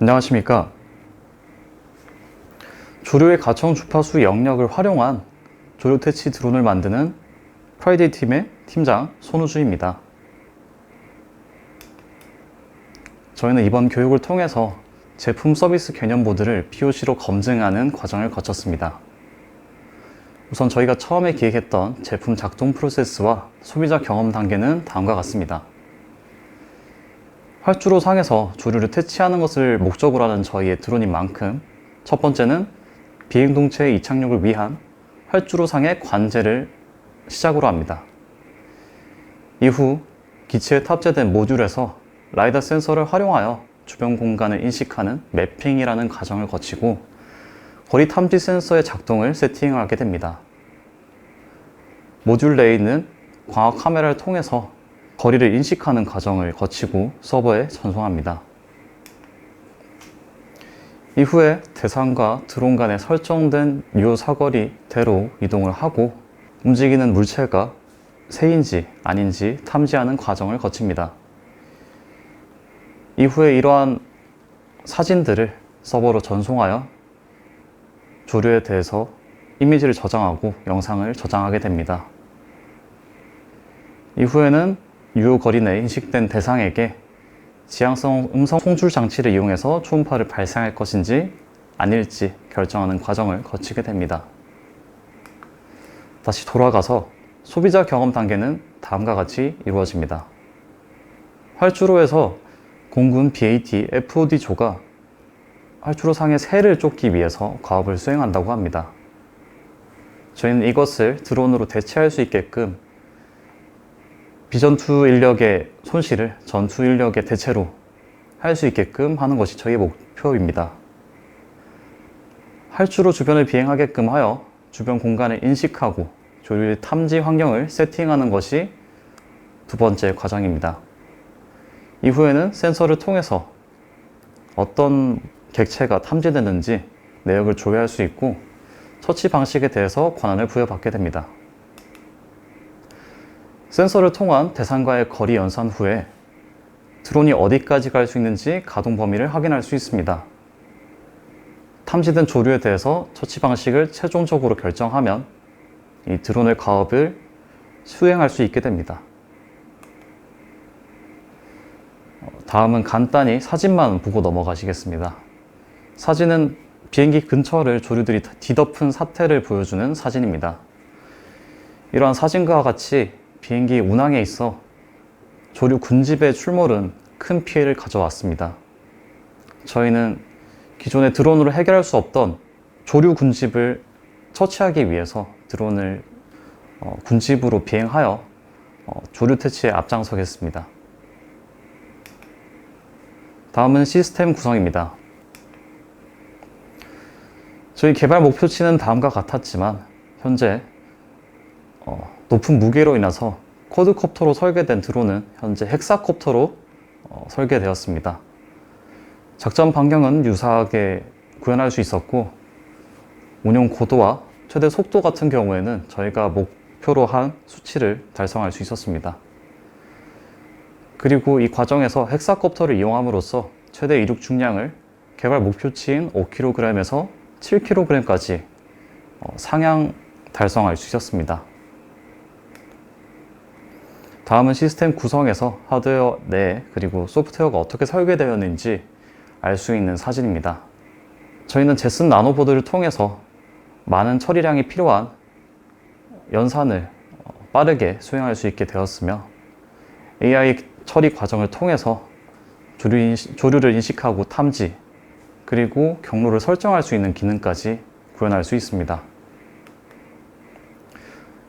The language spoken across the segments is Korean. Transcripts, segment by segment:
안녕하십니까. 조류의 가청 주파수 영역을 활용한 조류 퇴치 드론을 만드는 프라이데이 팀의 팀장 손우주입니다. 저희는 이번 교육을 통해서 제품 서비스 개념 보드를 POC로 검증하는 과정을 거쳤습니다. 우선 저희가 처음에 기획했던 제품 작동 프로세스와 소비자 경험 단계는 다음과 같습니다. 활주로 상에서 조류를 퇴치하는 것을 목적으로 하는 저희의 드론인 만큼 첫 번째는 비행 동체의 이착륙을 위한 활주로 상의 관제를 시작으로 합니다. 이후 기체에 탑재된 모듈에서 라이다 센서를 활용하여 주변 공간을 인식하는 매핑이라는 과정을 거치고 거리 탐지 센서의 작동을 세팅하게 됩니다. 모듈 내에 있는 광학 카메라를 통해서 거리를 인식하는 과정을 거치고 서버에 전송합니다. 이후에 대상과 드론 간에 설정된 유효 사거리대로 이동을 하고 움직이는 물체가 새인지 아닌지 탐지하는 과정을 거칩니다. 이후에 이러한 사진들을 서버로 전송하여 조류에 대해서 이미지를 저장하고 영상을 저장하게 됩니다. 이후에는 유효 거리 내에 인식된 대상에게 지향성 음성 송출 장치를 이용해서 초음파를 발생할 것인지 아닐지 결정하는 과정을 거치게 됩니다. 다시 돌아가서 소비자 경험 단계는 다음과 같이 이루어집니다. 활주로에서 공군 BAT FOD 조가 활주로 상의 새를 쫓기 위해서 과업을 수행한다고 합니다. 저희는 이것을 드론으로 대체할 수 있게끔 비전투 인력의 손실을 전투 인력의 대체로 할 수 있게끔 하는 것이 저희의 목표입니다. 활주로 주변을 비행하게끔 하여 주변 공간을 인식하고 조류의 탐지 환경을 세팅하는 것이 두 번째 과정입니다. 이후에는 센서를 통해서 어떤 객체가 탐지되는지 내역을 조회할 수 있고 처치 방식에 대해서 권한을 부여받게 됩니다. 센서를 통한 대상과의 거리 연산 후에 드론이 어디까지 갈 수 있는지 가동 범위를 확인할 수 있습니다. 탐지된 조류에 대해서 처치 방식을 최종적으로 결정하면 이 드론의 가업을 수행할 수 있게 됩니다. 어, 다음은 간단히 사진만 보고 넘어가시겠습니다. 사진은 비행기 근처를 조류들이 뒤덮은 사태를 보여주는 사진입니다. 이러한 사진과 같이 비행기 운항에 있어 조류 군집의 출몰은 큰 피해를 가져왔습니다. 저희는 기존의 드론으로 해결할 수 없던 조류 군집을 처치하기 위해서 드론을 어, 군집으로 비행하여 어, 조류 퇴치에 앞장서겠습니다. 다음은 시스템 구성입니다. 저희 개발 목표치는 다음과 같았지만 현재 어, 높은 무게로 인해서 쿼드콥터로 설계된 드론은 현재 헥사콥터로 어, 설계되었습니다. 작전 반경은 유사하게 구현할 수 있었고 운용 고도와 최대 속도 같은 경우에는 저희가 목표로 한 수치를 달성할 수 있었습니다. 그리고 이 과정에서 헥사콥터를 이용함으로써 최대 이륙 중량을 개발 목표치인 5kg에서 7kg까지 어, 상향 달성할 수 있었습니다. 다음은 시스템 구성에서 하드웨어 내 그리고 소프트웨어가 어떻게 설계되었는지 알 수 있는 사진입니다. 저희는 제슨 나노보드를 통해서 많은 처리량이 필요한 연산을 어, 빠르게 수행할 수 있게 되었으며 AI 처리 과정을 통해서 조류 인식, 조류를 인식하고 탐지 그리고 경로를 설정할 수 있는 기능까지 구현할 수 있습니다.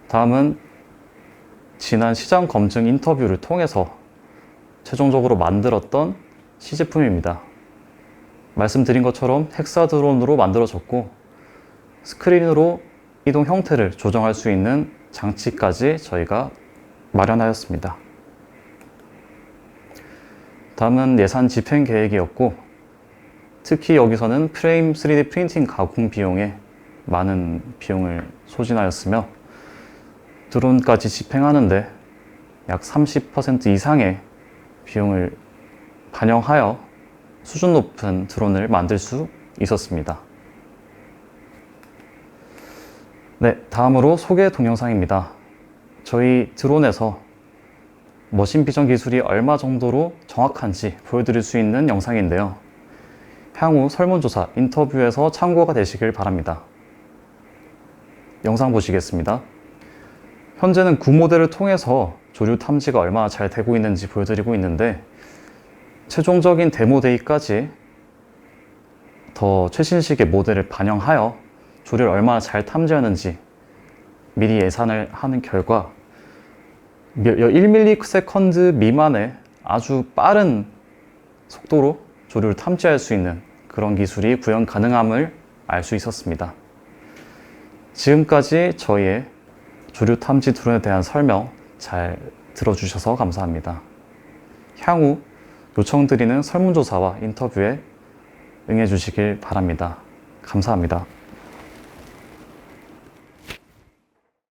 다음은 지난 시장 검증 인터뷰를 통해서 최종적으로 만들었던 시제품입니다. 말씀드린 것처럼 헥사 드론으로 만들어졌고 스크린으로 이동 형태를 조정할 수 있는 장치까지 저희가 마련하였습니다. 다음은 예산 집행 계획이었고 특히 여기서는 프레임 3D 프린팅 가공 비용에 많은 비용을 소진하였으며 드론까지 집행하는데 약 30% 이상의 비용을 반영하여 수준 높은 드론을 만들 수 있었습니다. 네, 다음으로 소개 동영상입니다. 저희 드론에서 머신 비전 기술이 얼마 정도로 정확한지 보여드릴 수 있는 영상인데요. 향후 설문조사 인터뷰에서 참고가 되시길 바랍니다. 영상 보시겠습니다. 현재는 구모델을 통해서 조류 탐지가 얼마나 잘 되고 있는지 보여드리고 있는데 최종적인 데모데이까지 더 최신식의 모델을 반영하여 조류를 얼마나 잘 탐지하는지 미리 예산을 하는 결과 1ms 미만의 아주 빠른 속도로 조류를 탐지할 수 있는 그런 기술이 구현 가능함을 알 수 있었습니다. 지금까지 저희의 조류 탐지 드론에 대한 설명 잘 들어주셔서 감사합니다. 향후 요청드리는 설문조사와 인터뷰에 응해주시길 바랍니다. 감사합니다.